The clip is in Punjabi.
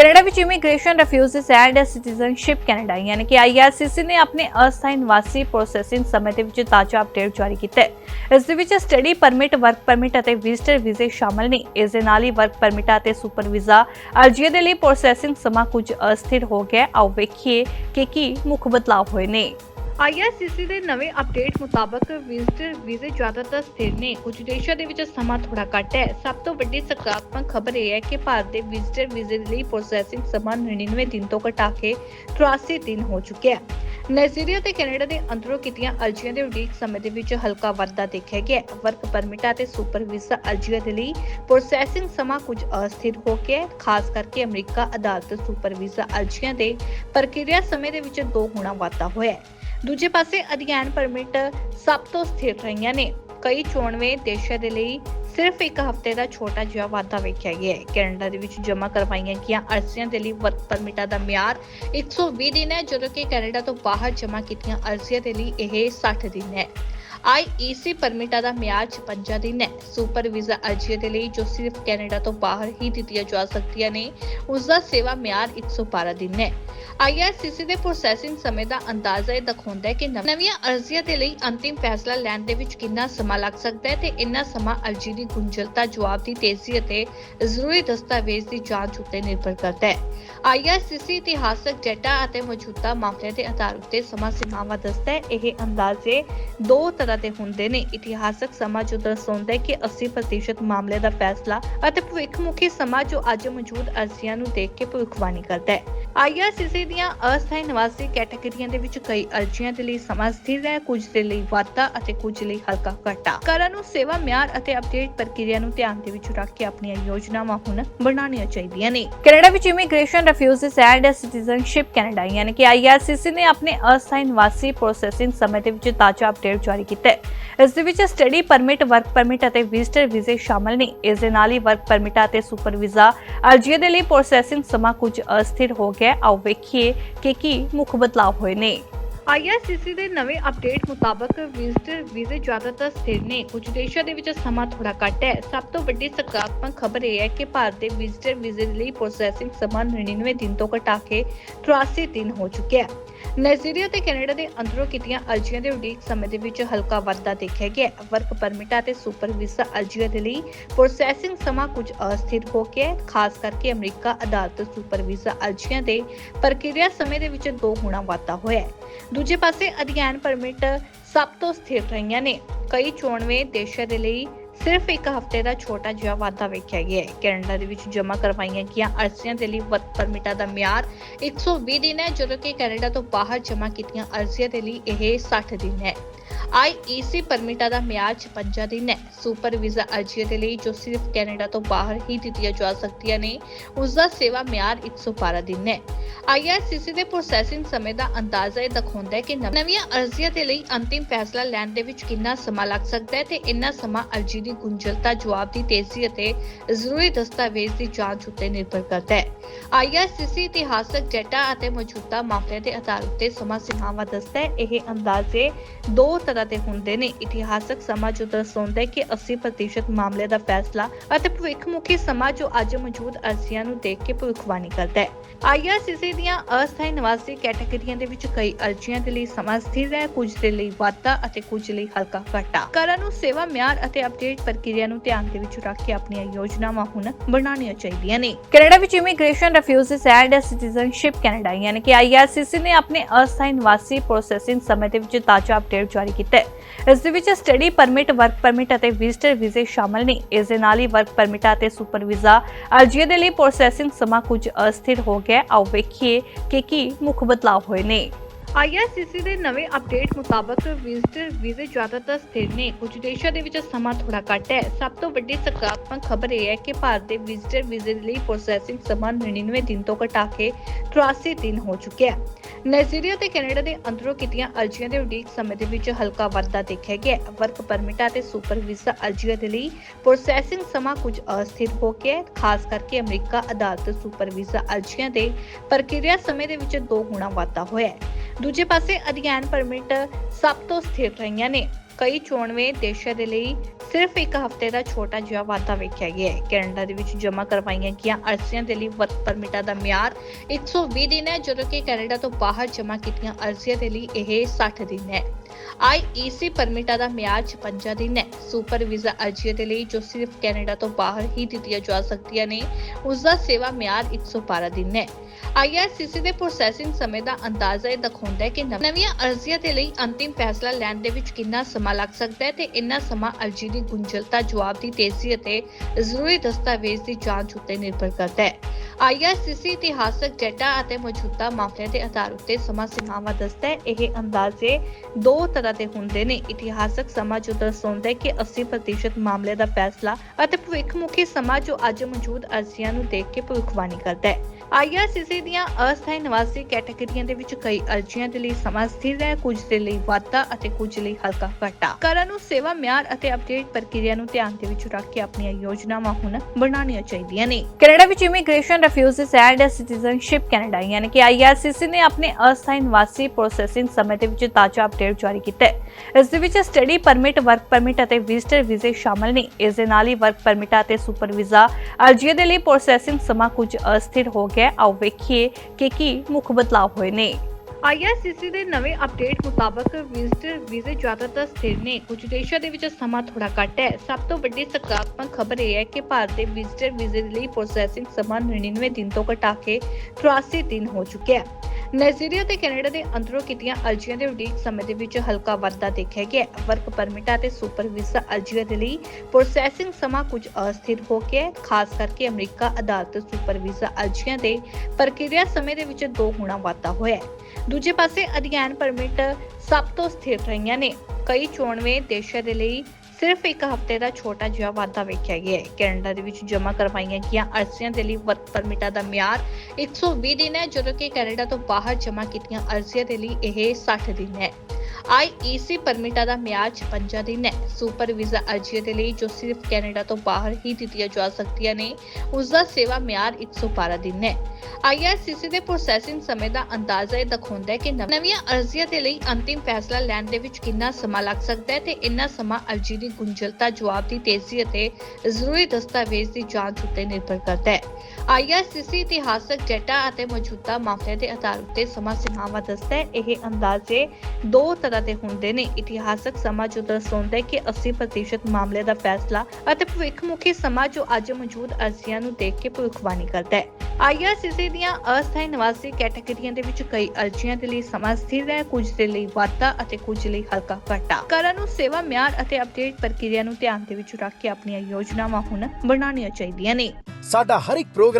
ਕੈਨੇਡਾ ਵਿੱਚ immigration refugees and citizenship Canada, ਯਾਨੀ ਕਿ ਆਈਆਰਸੀਸੀ ਨੇ ਆਪਣੇ ਅਸਥਾਈ ਨਿਵਾਸੀ ਪ੍ਰੋਸੈਸਿੰਗ ਸਮੇਂ ਦੇ ਵਿੱਚ ਤਾਜ਼ਾ ਅਪਡੇਟ ਜਾਰੀ ਕੀਤਾ। ਹੈ ਇਸ ਦੇ ਵਿੱਚ ਸਟੱਡੀ ਪਰਮਿਟ ਵਰਕ ਪਰਮਿਟ ਅਤੇ ਵਿਜ਼ਟਰ ਵੀਜ਼ੇ ਸ਼ਾਮਲ ਨੇ। ਇਸ ਦੇ ਨਾਲ ਹੀ ਵਰਕ ਪਰਮਿਟਾਂ ਅਤੇ ਸੁਪਰ ਵੀਜ਼ਾ ਅਰਜ਼ੀਆਂ ਦੇ ਲਈ ਪ੍ਰੋਸੈਸਿੰਗ ਸਮਾਂ ਕੁਝ ਅਸਥਿਰ ਹੋ ਗਿਆ। ਆਓ ਵੇਖੀਏ ਕਿ ਕੀ ਮੁੱਖ ਬਦਲਾਅ ਹੋਏ ਨੇ। ਆਈਆਰਸੀਸੀ ਦੇ ਨਵੇਂ ਅਪਡੇਟ ਮੁਤਾਬਕ ਵਿਜ਼ਟਰ ਵੀਜ਼ੇ ਜ਼ਿਆਦਾਤਰ ਸਥਿਰ ਨੇ। ਕੁਝ ਦੇਸ਼ਾਂ ਦੇ ਵਿੱਚ ਸਮਾਂ ਥੋੜਾ ਘੱਟ ਹੈ। ਸਭ ਤੋਂ ਵੱਡੀ ਸਕਾਰਾਤਮਕ ਖਬਰ ਇਹ ਹੈ ਕਿ ਭਾਰਤ ਦੇ ਵਿਜ਼ਟਰ ਵੀਜ਼ੇ ਦੇ ਲਈ ਪ੍ਰੋਸੈਸਿੰਗ ਸਮਾਂ 99 ਦਿਨ ਤੋਂ ਘਟਾ ਕੇ 83 ਦਿਨ ਹੋ ਚੁੱਕਿਆ ਹੈ। ਨਾਈਜੀਰੀਆ ਤੇ ਕੈਨੇਡਾ ਦੇ ਅੰਦਰੋਂ ਕੀਤੀਆਂ ਅਰਜ਼ੀਆਂ ਦੇ ਉਡੀਕ ਸਮੇਂ ਦੇ ਵਿੱਚ ਹਲਕਾ ਵਾਧਾ ਦੇਖਿਆ ਗਿਆ ਵਰਕ ਪਰਮਿਟਾਂ ਤੇ ਸੁਪਰ ਵੀਜ਼ਾ ਅਰਜ਼ੀਆਂ ਦੇ ਲਈ ਪ੍ਰੋਸੈਸਿੰਗ ਸਮਾਂ ਕੁਝ ਅਸਥਿਰ ਹੋ ਗਿਆ ਖਾਸ ਕਰਕੇ ਅਮਰੀਕਾ ਅਦਾਲਤ ਸੁਪਰ ਵੀਜ਼ਾ ਅਰਜ਼ੀਆਂ ਦੇ ਪ੍ਰਕਿਰਿਆ ਸਮੇਂ ਦੇ ਵਿੱਚ ਦੋ ਗੁਣਾ ਵਾਧਾ ਹੋਇਆ ਹੈ। ਦੂਜੇ ਪਾਸੇ ਅਧਿਐਨ ਪਰਮਿਟ ਸਭ ਤੋਂ ਸਥਿਰ ਰਹੀਆਂ ਨੇ। ਕਈ 94 ਦੇਸ਼ਾਂ ਦੇ ਲਈ ਸਿਰਫ ਇੱਕ ਹਫ਼ਤੇ ਦਾ ਛੋਟਾ ਜਿਹਾ ਵਾਧਾ ਵੇਖਿਆ ਗਿਆ ਹੈ। ਕੈਨੇਡਾ ਦੇ ਵਿੱਚ ਜਮ੍ਹਾਂ ਕਰਵਾਈਆਂ ਗਈਆਂ ਅਰਜ਼ੀਆਂ ਦੇ ਲਈ ਵਰਕ ਪਰਮਿਟਾਂ ਦਾ ਮਿਆਰ 120 ਦਿਨ ਹੈ, ਜਦੋਂ ਕਿ ਕੈਨੇਡਾ ਤੋਂ ਬਾਹਰ ਜਮ੍ਹਾਂ ਕੀਤੀਆਂ ਅਰਜ਼ੀਆਂ ਦੇ ਲਈ ਇਹ 60 ਦਿਨ ਹੈ। ਆਈਈਸੀ ਪਰਮਿਟਾਂ ਦਾ ਮਿਆਰ 56 ਦਿਨ ਹੈ। ਸੁਪਰ ਵੀਜ਼ਾ ਅਰਜ਼ੀਆਂ ਦੇ ਲਈ ਜੋ ਸਿਰਫ ਕੈਨੇਡਾ ਤੋਂ ਬਾਹਰ ਹੀ ਦਿੱਤੀਆਂ ਜਾ ਸਕਦੀਆਂ ਨੇ ਉਸ ਦਾ ਸੇਵਾ ਮਿਆਰ 112 ਦਿਨ ਹੈ। ਆਈਆਰਸੀਸੀ ਦੇ ਪ੍ਰੋਸੈਸਿੰਗ ਸਮੇਂ ਦਾ ਅੰਦਾਜ਼ਾ ਇਹ ਦਿਖਾਉਂਦਾ ਹੈ ਕਿ ਨਵੀਆਂ ਅਰਜ਼ੀਆਂ ਦੇ ਲਈ ਅੰਤਿਮ ਫੈਸਲਾ ਲੈਣ ਦੇ ਵਿੱਚ ਕਿੰਨਾ ਸਮਾਂ ਲੱਗ ਸਕਦਾ ਹੈ ਤੇ ਇੰਨਾ ਸਮਾਂ ਅਰਜ਼ੀ ਦੀ ਗੁੰਝਲਤਾ, ਜਵਾਬ ਦੀ ਤੇਜ਼ੀ ਅਤੇ ਜ਼ਰੂਰੀ ਦਸਤਾਵੇਜ਼ ਦੀ ਜਾਂਚ ਉੱਤੇ ਨਿਰਭਰ ਕਰਦਾ ਹੈ। ਆਈਆਰਸੀਸੀ ਇਤਿਹਾਸਕ ਡੇਟਾ ਅਤੇ ਮੌਜੂਦਾ ਮਾਮਲਿਆਂ ਦੇ ਆਧਾਰ ਉੱਤੇ ਸਮਾਂ ਸੀਮਾਵਾਂ ਦੱਸਦਾ ਹੈ। ਇਹ ਅੰਦਾਜ਼ੇ ਦੋ ਤਰ੍ਹਾਂ ਦੇ ਹੁੰਦੇ ਨੇ। ਇਤਿਹਾਸਕ ਸਮਾਂ ਜੋ ਦਰਸਾਉਂਦਾ ਹੈ ਕਿ 80% ਮਾਮਲੇ ਦਾ ਫੈਸਲਾ ਅਤੇ ਭਵਿੱਖਮੁਖੀ ਸਮਾਂ ਜੋ ਅੱਜ ਮੌਜੂਦ ਅਰਜ਼ੀਆਂ ਨੂੰ ਦੇਖ ਕੇ ਭਵਿੱਖਬਾਣੀ ਕਰਦਾ ਹੈ। ਆਈਆਰਸੀਸੀ ਦੀਆਂ ਅਸਥਾਈ ਨਿਵਾਸੀ ਕੈਟਾਗਰੀਆਂ ਦੇ ਵਿੱਚ ਕਈ ਅਰਜ਼ੀਆਂ ਦੇ ਲਈ ਸਮਾਂ ਸਥਿਰ ਹੈ, ਕੁਝ ਦੇ ਲਈ ਵਾਧਾ ਅਤੇ ਕੁਝ ਲਈ ਹਲਕਾ ਘਟਾ। ਕਰਾਂ ਨੂੰ ਸੇਵਾ ਮਿਆਰ ਅਤੇ ਅਪਡੇਟ ਪ੍ਰਕਿਰਿਆ ਨੂੰ ਧਿਆਨ ਦੇ ਵਿੱਚ ਰੱਖ ਕੇ ਆਪਣੀਆਂ ਯੋਜਨਾਵਾਂ ਹੁਣ ਬਣਾਉਣੀਆਂ ਚਾਹੀਦੀਆਂ ਨੇ। ਕੈਨੇਡਾ ਵਿੱਚ immigration refugees and citizenship Canada, ਯਾਨੀ ਕਿ ਆਈਆਰਸੀਸੀ ਨੇ ਆਪਣੇ ਅਸਥਾਈ ਨਿਵਾਸੀ ਪ੍ਰੋਸੈਸਿੰਗ ਸਮੇਂ ਦੇ ਵਿੱਚ ਤਾਜ਼ਾ ਅਪਡੇਟ ਜਾਰੀ ਕੀਤਾ ਹੈ। ਇਸ ਦੇ ਵਿੱਚ ਸਟੱਡੀ ਪਰਮਿਟ ਵਰਕ ਪਰਮਿਟ ਅਤੇ ਵਿਜ਼ਟਰ ਵੀਜ਼ੇ ਸ਼ਾਮਲ ਨੇ। ਇਸ ਦੇ ਨਾਲ ਹੀ ਵਰਕ ਪਰਮਿਟਾਂ ਅਤੇ ਸੁਪਰ ਵੀਜ਼ਾ ਅਰਜ਼ੀਆਂ ਦੇ ਲਈ ਪ੍ਰੋਸੈਸਿੰਗ ਸਮਾਂ ਕੁਝ ਅਸਥਿਰ ਹੋ ਗਿਆ ਹੈ। ਆਓ ਵੇਖੀਏ ਕਿ ਕੀ ਮੁੱਖ ਬਦਲਾਅ ਹੋਏ ਨੇ ਆਈਆਰਸੀਸੀ ਦੇ ਨਵੇਂ ਅਪਡੇਟ ਮੁਤਾਬਕ ਵਿਜ਼ਟਰ ਵੀਜ਼ੇ ਜ਼ਿਆਦਾਤਰ ਸਥਿਰ ਨੇ। ਕੁਝ ਦੇਸ਼ਾਂ ਦੇ ਵਿੱਚ ਸਮਾਂ ਥੋੜਾ ਘੱਟ ਹੈ। ਸਭ ਤੋਂ ਵੱਡੀ ਸਕਾਰਾਤਮਕ ਖਬਰ ਇਹ ਹੈ ਕਿ ਭਾਰਤ ਦੇ ਵਿਜ਼ਟਰ ਵੀਜ਼ੇ ਲਈ ਪ੍ਰੋਸੈਸਿੰਗ ਸਮਾਂ 99 ਦਿਨ ਤੋਂ ਘਟਾ ਕੇ 83 ਦਿਨ ਹੋ ਚੁੱਕਿਆ ਹੈ। ਨਾਈਜੀਰੀਆ ਤੇ ਕੈਨੇਡਾ ਦੇ ਅੰਦਰੋਂ ਕੀਤੀਆਂ ਅਰਜ਼ੀਆਂ ਦੇ ਉਡੀਕ ਸਮੇਂ ਦੇ ਵਿੱਚ ਹਲਕਾ ਵਾਧਾ ਦੇਖਿਆ ਗਿਆ ਵਰਕ ਪਰਮਿਟਾਂ ਤੇ ਸੁਪਰ ਵੀਜ਼ਾ ਅਰਜ਼ੀਆਂ ਦੇ ਲਈ ਪ੍ਰੋਸੈਸਿੰਗ ਸਮਾਂ ਕੁਝ ਅਸਥਿਰ ਹੋ ਗਿਆ ਖਾਸ ਕਰਕੇ ਅਮਰੀਕਾ ਅਦਾਲਤ ਸੁਪਰ ਵੀਜ਼ਾ ਅਰਜ਼ੀਆਂ ਦੇ ਪ੍ਰਕਿਰਿਆ ਸਮੇਂ ਦੇ ਵਿੱਚ ਦੋ ਗੁਣਾ ਵਾਧਾ ਹੋਇਆ ਹੈ। ਦੂਜੇ ਪਾਸੇ ਅਧਿਐਨ ਪਰਮਿਟ ਸਭ ਤੋਂ ਸਥਿਰ ਰਹੀਆਂ ਨੇ। ਕਈ 94 ਦੇਸ਼ਾਂ ਦੇ ਲਈ ਸਿਰਫ ਇੱਕ ਹਫ਼ਤੇ ਦਾ ਛੋਟਾ ਜਿਹਾ ਵਾਧਾ ਵੇਖਿਆ ਗਿਆ ਹੈ। ਕੈਨੇਡਾ ਦੇ ਵਿੱਚ ਜਮ੍ਹਾਂ ਕਰਵਾਈਆਂ ਗਈਆਂ ਅਰਜ਼ੀਆਂ ਦੇ ਲਈ ਵਰਕ ਪਰਮਿਟਾਂ ਦਾ ਮਿਆਰ 120 ਦਿਨ ਹੈ, ਜਦੋਂ ਕਿ ਕੈਨੇਡਾ ਤੋਂ ਬਾਹਰ ਜਮ੍ਹਾਂ ਕੀਤੀਆਂ ਅਰਜ਼ੀਆਂ ਦੇ ਲਈ ਇਹ 60 ਦਿਨ ਹੈ। ਆਈਈਸੀ ਪਰਮਿਟਾਂ ਦਾ ਮਿਆਰ 56 ਦਿਨ ਹੈ। ਸੁਪਰ ਵੀਜ਼ਾ ਅਰਜ਼ੀਆਂ ਦੇ ਲਈ ਜੋ ਸਿਰਫ ਕੈਨੇਡਾ ਤੋਂ ਬਾਹਰ ਹੀ ਦਿੱਤੀਆਂ ਜਾ ਸਕਦੀਆਂ ਨੇ ਉਸ ਦਾ ਸੇਵਾ ਮਿਆਰ 112 ਦਿਨ ਹੈ। ਆਈਆਰਸੀਸੀ ਦੇ ਪ੍ਰੋਸੈਸਿੰਗ ਸਮੇਂ ਦਾ ਅੰਦਾਜ਼ਾ ਇਹ ਦਿਖਾਉਂਦਾ ਹੈ ਕਿ ਨਵੀਆਂ ਅਰਜ਼ੀਆਂ ਦੇ ਲਈ ਅੰਤਿਮ ਫੈਸਲਾ ਲੈਣ ਦੇ ਵਿੱਚ ਕਿੰਨਾ ਸਮਾਂ ਲੱਗ ਸਕਦਾ ਹੈ ਤੇ ਇੰਨਾ ਸਮਾਂ ਅਰਜ਼ੀ ਦੀ ਗੁੰਝਲਤਾ, ਜਵਾਬ ਦੀ ਤੇਜ਼ੀ ਅਤੇ ਜ਼ਰੂਰੀ ਦਸਤਾਵੇਜ਼ ਦੀ ਜਾਂਚ ਉੱਤੇ ਨਿਰਭਰ ਕਰਦਾ ਹੈ। ਆਈਆਰਸੀਸੀ ਇਤਿਹਾਸਕ ਡੇਟਾ ਅਤੇ ਮੌਜੂਦਾ ਮਾਮਲਿਆਂ ਦੇ ਆਧਾਰ ਉੱਤੇ ਸਮਾਂ ਸੀਮਾਵਾਂ ਦੱਸਦਾ ਹੈ। ਇਹ ਅੰਦਾਜ਼ੇ ਦੋ ਤਰ੍ਹਾਂ ਦੇ ਹੁੰਦੇ ਨੇ। ਇਤਿਹਾਸਕ ਸਮਾਂ ਜੋ ਦਰਸਾਉਂਦਾ ਹੈ ਕਿ 80% ਮਾਮਲੇ ਦਾ ਫੈਸਲਾ ਅਤੇ ਭਵਿੱਖਮੁਖੀ ਸਮਾਂ ਜੋ ਅੱਜ ਮੌਜੂਦ ਅਰਜ਼ੀਆਂ ਨੂੰ ਦੇਖ ਕੇ ਭਵਿੱਖਬਾਣੀ ਕਰਦਾ ਹੈ ਆਈਆਰਸੀਸੀ ਦੀਆਂ ਅਸਥਾਈ ਨਿਵਾਸੀ ਕੈਟਾਗਰੀਆਂ ਦੇ ਵਿੱਚ ਕਈ ਅਰਜ਼ੀਆਂ ਦੇ ਲਈ ਸਮਾਂ ਸਥਿਰ ਹੈ ਕੁਝ ਦੇ ਲਈ ਵਾਧਾ ਅਤੇ ਕੁਝ ਲਈ ਹਲਕਾ ਘਟਾ ਕਰਾਂ ਨੂੰ ਸੇਵਾ ਮਿਆਰ ਅਤੇ ਅਪਡੇਟ ਪ੍ਰਕਿਰਿਆ ਨੂੰ ਧਿਆਨ ਦੇ ਵਿੱਚ ਰੱਖ ਕੇ ਆਪਣੀਆਂ ਯੋਜਨਾਵਾਂ ਹੁਣ ਬਣਾਉਣੀਆਂ ਚਾਹੀਦੀਆਂ ਨੇ ਕੈਨੇਡਾ ਵਿੱਚ immigration refugees and citizenship Canada ਯਾਨੀ ਕਿ ਆਈਆਰਸੀਸੀ ਨੇ ਆਪਣੇ ਅਸਥਾਈ ਨਿਵਾਸੀ ਪ੍ਰੋਸੈਸਿੰਗ ਸਮੇਂ ਦੇ ਵਿੱਚ ਤਾਜ਼ਾ ਅਪਡੇਟ ਜਾਰੀ ਕੀਤਾ ਹੈ ਇਸ ਦੇ ਵਿੱਚ ਸਟੱਡੀ ਪਰਮਿਟ ਵਰਕ ਪਰਮਿਟ ਅਤੇ ਵਿਜ਼ਟਰ ਵੀਜ਼ੇ ਸ਼ਾਮਲ ਨੇ। ਇਸ ਦੇ ਨਾਲ ਹੀ ਵਰਕ ਪਰਮਿਟਾਂ ਅਤੇ ਸੁਪਰ ਵੀਜ਼ਾ ਅਰਜ਼ੀਆਂ ਦੇ ਲਈ ਪ੍ਰੋਸੈਸਿੰਗ ਸਮਾਂ ਕੁਝ ਅਸਥਿਰ ਹੋ ਗਿਆ ਆਓ ਵੇਖੀਏ ਕਿ ਕੀ ਮੁੱਖ ਬਦਲਾਅ ਹੋਏ ਨੇ। ਆਈਆਰਸੀਸੀ ਦੇ ਨਵੇਂ ਅਪਡੇਟ ਮੁਤਾਬਕ ਵਿਜ਼ਟਰ ਵੀਜ਼ੇ ਜ਼ਿਆਦਾਤਰ ਸਥਿਰ ਨੇ। ਕੁਝ ਦੇਸ਼ਾਂ ਦੇ ਵਿੱਚ ਸਮਾਂ ਥੋੜਾ ਘੱਟ ਹੈ। ਸਭ ਤੋਂ ਵੱਡੀ ਸਕਾਰਾਤਮਕ ਖਬਰ ਇਹ ਹੈ ਕਿ ਭਾਰਤ ਦੇ ਵਿਜ਼ਟਰ ਵੀਜ਼ੇ ਲਈ ਪ੍ਰੋਸੈਸਿੰਗ ਸਮਾਂ 99 ਦਿਨ ਤੋਂ ਘਟਾ ਕੇ 83 ਦਿਨ ਹੋ ਚੁੱਕਿਆ ਹੈ। ਨਾਈਜੀਰੀਆ ਤੇ ਕੈਨੇਡਾ ਦੇ ਅੰਦਰੋਂ ਕੀਤੀਆਂ ਅਰਜ਼ੀਆਂ ਦੇ ਉਡੀਕ ਸਮੇਂ ਦੇ ਵਿੱਚ ਹਲਕਾ ਵਾਧਾ ਦੇਖਿਆ ਗਿਆ। ਵਰਕ ਪਰਮਿਟਾਂ ਤੇ ਸੁਪਰ ਵੀਜ਼ਾ ਅਰਜ਼ੀਆਂ ਦੇ ਲਈ ਪ੍ਰੋਸੈਸਿੰਗ ਸਮਾਂ ਕੁਝ ਅਸਥਿਰ ਹੋ ਗਿਆ ਹੈ। ਖਾਸ ਕਰਕੇ ਅਮਰੀਕਾ ਅਦਾਲਤ ਸੁਪਰ ਵੀਜ਼ਾ ਅਰਜ਼ੀਆਂ ਦੇ ਪ੍ਰਕਿਰਿਆ ਸਮੇਂ ਦੇ ਵਿੱਚ ਦੋ ਗੁਣਾ ਵਾਧਾ ਹੋਇਆ ਹੈ। ਦੂਜੇ ਪਾਸੇ ਅਧਿਐਨ ਪਰਮਿਟ ਸਭ ਤੋਂ ਸਥਿਰ ਰਹੀਆਂ ਨੇ। ਕਈ ਚੋਣਵੇਂ ਦੇਸ਼ਾਂ ਦੇ ਲਈ ਸਿਰਫ ਇੱਕ ਹਫ਼ਤੇ ਦਾ ਛੋਟਾ ਜਿਹਾ ਵਾਧਾ ਵੇਖਿਆ ਗਿਆ ਹੈ। ਕੈਨੇਡਾ ਦੇ ਵਿੱਚ ਜਮ੍ਹਾਂ ਕਰਵਾਈਆਂ ਗਈਆਂ ਅਰਜ਼ੀਆਂ ਦੇ ਲਈ ਵਰਕ ਪਰਮਿਟਾਂ ਦਾ ਮਿਆਰ 120 ਦਿਨ ਹੈ, ਜਦੋਂ ਕਿ ਕੈਨੇਡਾ ਤੋਂ ਬਾਹਰ ਜਮ੍ਹਾਂ ਕੀਤੀਆਂ ਅਰਜ਼ੀਆਂ ਦੇ ਲਈ ਇਹ 60 ਦਿਨ ਹੈ। ਆਈਈਸੀ ਪਰਮਿਟਾਂ ਦਾ ਮਿਆਰ 56 ਦਿਨ ਹੈ। ਸੁਪਰ ਵੀਜ਼ਾ ਅਰਜ਼ੀਆਂ ਦੇ ਲਈ ਜੋ ਸਿਰਫ ਕੈਨੇਡਾ ਤੋਂ ਬਾਹਰ ਹੀ ਦਿੱਤੀਆਂ ਜਾ ਸਕਦੀਆਂ ਨੇ ਉਸ ਦਾ ਸੇਵਾ ਮਿਆਰ 112 ਦਿਨ ਹੈ। ਆਈਆਰਸੀਸੀ ਦੇ ਪ੍ਰੋਸੈਸਿੰਗ ਸਮੇਂ ਦਾ ਅੰਦਾਜ਼ਾ ਇਹ ਦਿਖਾਉਂਦਾ ਹੈ ਕਿ ਨਵੀਆਂ ਅਰਜ਼ੀਆਂ ਦੇ ਲਈ ਅੰਤਿਮ ਫੈਸਲਾ ਲੈਣ ਦੇ ਵਿੱਚ ਕਿੰਨਾ ਸਮਾਂ ਲੱਗ ਸਕਦਾ ਹੈ ਤੇ ਇੰਨਾ ਸਮਾਂ ਅਰਜ਼ੀ ਦੀ ਗੁੰਝਲਤਾ, ਜਵਾਬ ਦੀ ਤੇਜ਼ੀ ਅਤੇ ਜ਼ਰੂਰੀ ਦਸਤਾਵੇਜ਼ ਦੀ ਜਾਂਚ ਉੱਤੇ ਨਿਰਭਰ ਕਰਦਾ ਹੈ। ਆਈਆਰਸੀਸੀ ਇਤਿਹਾਸਕ ਡੇਟਾ ਅਤੇ ਮੌਜੂਦਾ ਮਾਮਲਿਆਂ ਦੇ ਆਧਾਰ ਉੱਤੇ ਸਮਾਂ ਸੀਮਾਵਾਂ ਦੱਸਦਾ ਹੈ। ਇਹ ਅੰਦਾਜ਼ੇ ਦੋ ਤਰ੍ਹਾਂ ਦੇ ਹੁੰਦੇ ਨੇ। ਇਤਿਹਾਸਕ ਸਮਾਂ ਜੋ ਦਰਸਾਉਂਦਾ ਹੈ ਕਿ 80% ਮਾਮਲੇ ਦਾ ਫੈਸਲਾ ਅਤੇ ਭਵਿੱਖਮੁਖੀ ਸਮਾਂ ਜੋ ਅੱਜ ਮੌਜੂਦ ਅਰਜ਼ੀਆਂ ਨੂੰ ਦੇਖ ਕੇ ਭਵਿੱਖਬਾਣੀ ਕਰਦਾ ਹੈ। ਆਈਆਰਸੀਸੀ ਦੀਆਂ ਅਸਥਾਈ ਨਿਵਾਸੀ ਕੈਟਾਗਰੀਆਂ ਦੇ ਵਿੱਚ ਕਈ ਅਰਜ਼ੀਆਂ ਦੇ ਲਈ ਸਮਾਂ ਸਥਿਰ ਹੈ, ਕੁਝ ਦੇ ਲਈ ਵਾਧਾ ਅਤੇ ਕੁਝ ਲਈ ਹਲਕਾ ਘਾਟਾ। ਕਰਾਂ ਨੂੰ ਸੇਵਾ ਮਿਆਰ ਅਤੇ ਅਪਡੇਟ ਪ੍ਰਕਿਰਿਆ ਨੂੰ ਧਿਆਨ ਦੇ ਵਿੱਚ ਰੱਖ ਕੇ ਆਪਣੀਆਂ ਯੋਜਨਾਵਾਂ ਹੁਣ ਬਣਾਉਣੀਆਂ ਚਾਹੀਦੀਆਂ ਨੇ। ਕੈਨੇਡਾ ਵਿੱਚ immigration refugees and citizenship Canada ਯਾਨੀ ਕਿ ਆਈਆਰਸੀਸੀ ਨੇ ਆਪਣੇ ਅਸਥਾਈ ਨਿਵਾਸੀ ਪ੍ਰੋਸੈਸਿੰਗ ਸਮੇਂ ਦੇ ਵਿੱਚ ਤਾਜ਼ਾ ਅਪਡੇਟ ਜਾਰੀ ਕੀਤਾ ਹੈ ਇਸ ਦੇ ਵਿੱਚ ਸਟੱਡੀ ਪਰਮਿਟ ਵਰਕ ਪਰਮਿਟ ਅਤੇ ਵਿਜ਼ਟਰ ਵੀਜ਼ੇ ਸ਼ਾਮਲ ਨੇ ਇਸ ਦੇ ਨਾਲ ਹੀ ਵਰਕ ਪਰਮਿਟ ਅਤੇ ਸੁਪਰ ਵੀਜ਼ਾ ਅਰਜ਼ੀਆਂ ਦੇ ਲਈ ਪ੍ਰੋਸੈਸਿੰਗ ਸਮਾਂ ਕੁਝ ਅਸਥਿਰ ਹੋ ਗਿਆ ਆਓ ਵੇਖੀਏ ਕਿ ਕੀ ਮੁੱਖ ਬਦਲਾਅ ਹੋਏ ਨੇ ਆਈਆਰਸੀਸੀ ਦੇ ਨਵੇਂ ਅਪਡੇਟ ਮੁਤਾਬਕ ਵਿਜ਼ਟਰ ਵੀਜ਼ੇ ਜ਼ਿਆਦਾਤਰ ਸਥਿਰ ਨੇ ਕੁਝ ਦੇਸ਼ਾਂ ਦੇ ਵਿੱਚ ਸਮਾਂ ਥੋੜਾ ਘੱਟ ਹੈ। ਸਭ ਤੋਂ ਵੱਡੀ ਸਕਾਰਾਤਮਕ ਖਬਰ ਇਹ ਹੈ ਕਿ ਭਾਰਤ ਦੇ ਵਿਜ਼ਟਰ ਵੀਜ਼ੇ ਲਈ ਪ੍ਰੋਸੈਸਿੰਗ ਸਮਾਂ 99 ਦਿਨ ਤੋਂ ਘਟਾ ਕੇ 83 ਦਿਨ ਹੋ ਚੁੱਕਿਆ ਹੈ। ਨਾਈਜੀਰੀਆ ਤੇ ਕੈਨੇਡਾ ਦੇ ਅੰਦਰੋਂ ਕੀਤੀਆਂ ਅਰਜ਼ੀਆਂ ਦੇ ਉਡੀਕ ਸਮੇਂ ਦੇ ਵਿੱਚ ਹਲਕਾ ਵਾਧਾ ਦੇਖਿਆ ਗਿਆ। ਵਰਕ ਪਰਮਿਟਾਂ ਤੇ ਸੁਪਰ ਵੀਜ਼ਾ ਅਰਜ਼ੀਆਂ ਦੇ ਲਈ ਪ੍ਰੋਸੈਸਿੰਗ ਸਮਾਂ ਕੁਝ ਅਸਥਿਰ ਹੋ ਗਿਆ ਹੈ। ਖਾਸ ਕਰਕੇ ਅਮਰੀਕਾ ਆਧਾਰਿਤ ਸੁਪਰ ਵੀਜ਼ਾ ਅਰਜ਼ੀਆਂ ਦੇ ਪ੍ਰਕਿਰਿਆ ਸਮੇਂ ਦੇ ਵਿੱਚ ਦੋ ਗੁਣਾ ਵਾਧਾ ਹੋਇਆ ਹੈ। ਦੂਜੇ ਪਾਸੇ ਅਧਿਐਨ ਪਰਮਿਟ ਸਭ ਤੋਂ ਸਥਿਰ ਰਹੀਆਂ ਨੇ। ਕਈ ਚੋਣਵੇਂ ਦੇਸ਼ਾਂ ਦੇ ਲਈ ਸਿਰਫ ਇੱਕ ਹਫ਼ਤੇ ਦਾ ਛੋਟਾ ਜਿਹਾ ਵਾਧਾ ਵੇਖਿਆ ਗਿਆ ਹੈ। ਕੈਨੇਡਾ ਦੇ ਵਿੱਚ ਜਮ੍ਹਾਂ ਕਰਵਾਈਆਂ ਗਈਆਂ ਅਰਜ਼ੀਆਂ ਦੇ ਲਈ ਵਰਕ ਪਰਮਿਟਾਂ ਦਾ ਮਿਆਰ 120 ਦਿਨ ਹੈ, ਜਦੋਂ ਕਿ ਕੈਨੇਡਾ ਤੋਂ ਬਾਹਰ ਜਮ੍ਹਾਂ ਕੀਤੀਆਂ ਅਰਜ਼ੀਆਂ ਦੇ ਲਈ ਇਹ 60 ਦਿਨ ਹੈ। ਆਈਈਸੀ ਪਰਮਿਟਾਂ ਦਾ ਮਿਆਰ 56 ਦਿਨ ਹੈ। ਸੁਪਰ ਵੀਜ਼ਾ ਅਰਜ਼ੀਆਂ ਦੇ ਲਈ ਜੋ ਸਿਰਫ ਕੈਨੇਡਾ ਤੋਂ ਬਾਹਰ ਹੀ ਦਿੱਤੀਆਂ ਜਾ ਸਕਦੀਆਂ ਨੇ ਉਸ ਦਾ ਸੇਵਾ ਮਿਆਰ 112 ਦਿਨ ਹੈ। ਆਈਆਰਸੀਸੀ ਦੇ ਪ੍ਰੋਸੈਸਿੰਗ ਸਮੇਂ ਦਾ ਅੰਦਾਜ਼ਾ ਇਹ ਦਿਖਾਉਂਦਾ ਹੈ ਕਿ ਨਵੀਆਂ ਅਰਜ਼ੀਆਂ ਦੇ ਲਈ ਅੰਤਿਮ ਫੈਸਲਾ ਲੈਣ ਦੇ ਵਿੱਚ ਕਿੰਨਾ ਸਮਾਂ ਲੱਗ ਸਕਦਾ ਹੈ ਤੇ ਇੰਨਾ ਸਮਾਂ ਅਰਜ਼ੀ ਦੀ ਗੁੰਝਲਤਾ, ਜਵਾਬ ਦੀ ਤੇਜ਼ੀ ਅਤੇ ਜ਼ਰੂਰੀ ਦਸਤਾਵੇਜ਼ ਦੀ ਜਾਂਚ ਉੱਤੇ ਨਿਰਭਰ ਕਰਦਾ ਹੈ। ਆਈਆਰਸੀਸੀ ਇਤਿਹਾਸਕ ਡੇਟਾ ਅਤੇ ਮੌਜੂਦਾ ਮਾਮਲਿਆਂ ਦੇ ਆਧਾਰ ਉੱਤੇ ਸਮਾਂ ਸੀਮਾਵਾਂ ਦੱਸਦਾ ਹੈ। ਇਹ ਅੰਦਾਜ਼ੇ ਦੋ ਤਰ੍ਹਾਂ ਦੇ ਹੁੰਦੇ ਨੇ। ਇਤਿਹਾਸਕ ਸਮਾਂ ਜੋ ਦਰਸਾਉਂਦਾ ਹੈ ਕਿ 80% ਮਾਮਲੇ ਦਾ ਫੈਸਲਾ ਅਤੇ ਭਵਿੱਖਮੁਖੀ ਸਮਾਂ ਜੋ ਅੱਜ ਮੌਜੂਦ ਅਰਜ਼ੀਆਂ ਨੂੰ ਦੇਖ ਕੇ ਭਵਿੱਖਬਾਣੀ ਕਰਦਾ ਹੈ। ਆਈਆਰਸੀਸੀ ਦੀਆਂ ਅਸਥਾਈ ਨਿਵਾਸੀ ਕੈਟਾਗਰੀਆਂ ਦੇ ਵਿੱਚ ਕਈ ਅਰਜ਼ੀਆਂ ਦੇ ਲਈ ਸਮਾਂ ਸਥਿਰ ਹੈ, ਕੁਝ ਦੇ ਲਈ ਵਾਧਾ ਅਤੇ ਕੁਝ ਲਈ ਹਲਕਾ ਘਾਟਾ। ਕਰਾਂ ਨੂੰ ਸੇਵਾ ਮਿਆਰ ਅਤੇ ਅਪਡੇਟ ਪ੍ਰਕਿਰਿਆ ਨੂੰ ਧਿਆਨ ਦੇ ਵਿੱਚ ਰੱਖ ਕੇ ਆਪਣੀਆਂ ਯੋਜਨਾਵਾਂ ਹੁਣ ਬਣਾਉਣੀਆਂ ਚਾਹੀਦੀਆਂ ਨੇ। ਸਾਡਾ ਹਰ ਇੱਕ ਪ੍ਰੋਗਰਾਮ